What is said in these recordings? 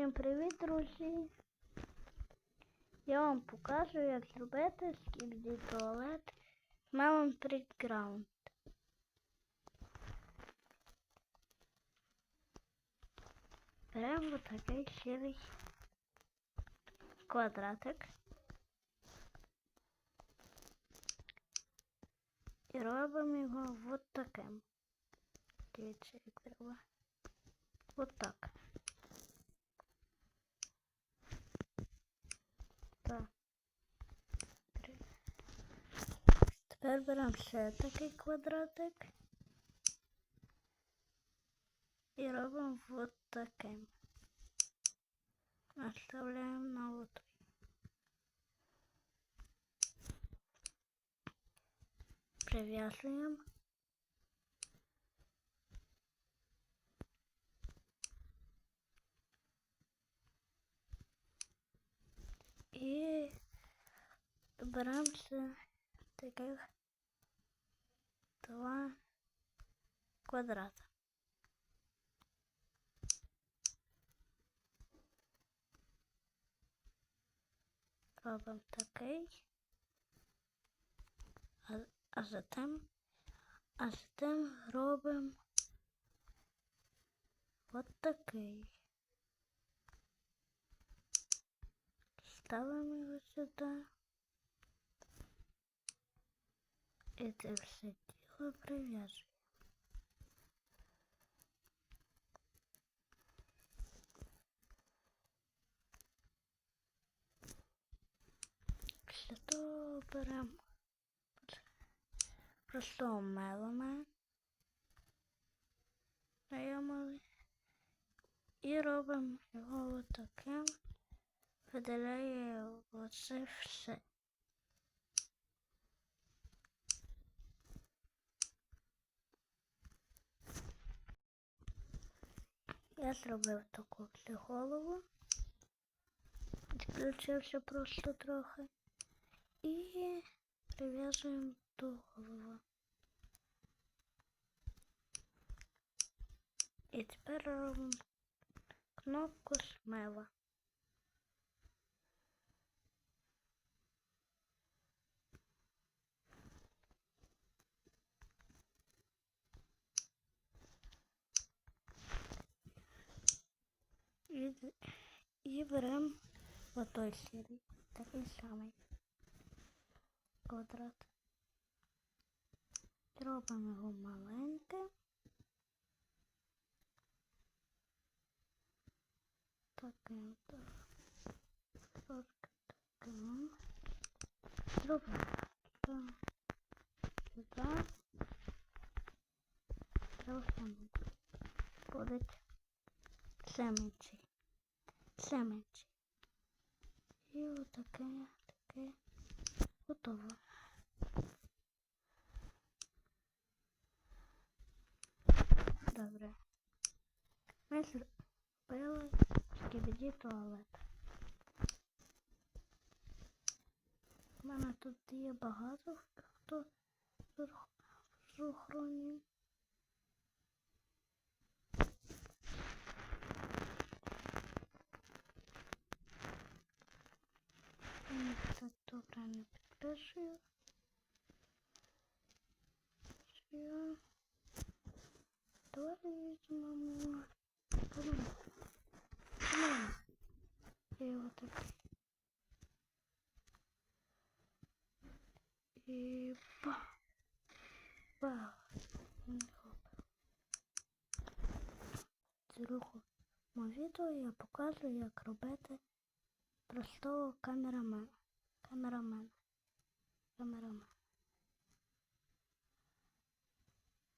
Всім привіт, друзі! Я вам покажу, як зробити скібді туалет Melon Playground. Беремо такий сірий квадратик і робимо його от таким. Дивіться, як треба. От так. Так. Тепер беремо ще такий квадратик і робимо от таким. Наставляємо на от. Прив'язуємо. І беремося таких два квадрата. Робимо такий, а, а затем, а затем робимо от такий. Ставимо його сюди. І це все діло прив'яжуємо. Після того беремо простого мелона. Даємо і робимо його отаким. Видаляє оце все. Я зробив таку голову. Відключився просто трохи. І прив'язуємо до голови. І тепер робимо кнопку смела. І, беремо отой сірий, такий самий квадрат. Робимо його маленьке. Таким так. Таким. Робимо сюди. Трохи буде це Це менший. І отаке, таке готово. Добре. Ми зробили скібіді туалет. У мене тут є багато хто з Отак. І ба. Ба. В другому відео я показую, як робити простого камерамена. Камерамена. Камерамена.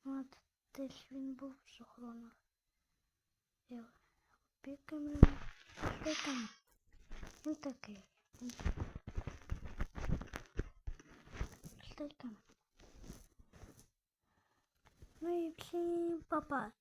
От десь він був з охороною. Я. Опікаємо. Він такий. там? Ну і всім папа.